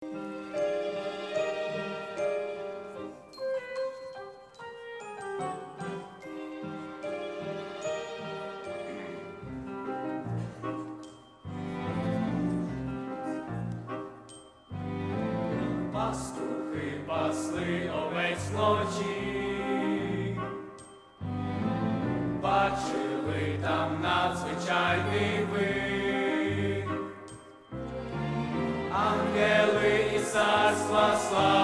Пастухи пасли овець ночі, бачили там надзвичайний вид. Slavă.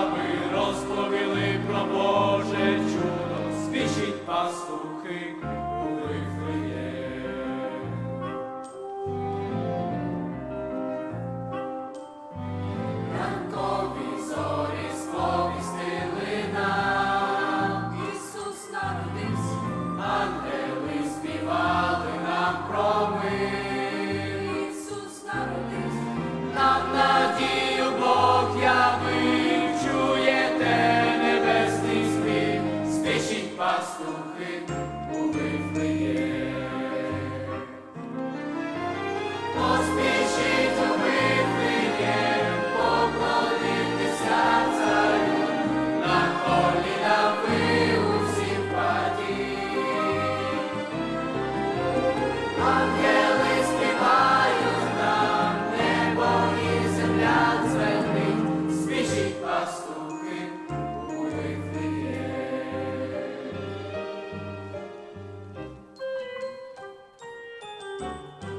Música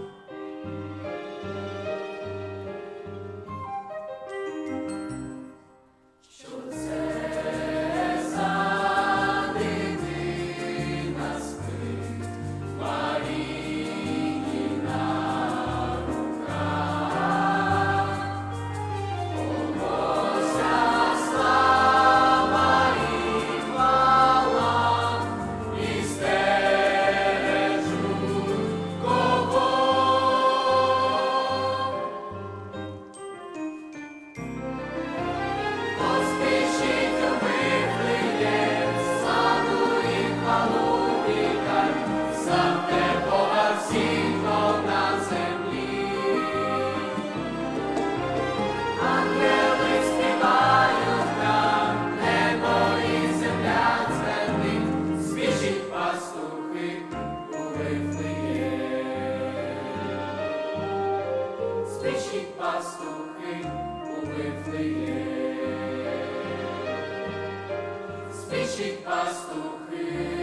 пастухи у Вифлеє. спішіть пастухи.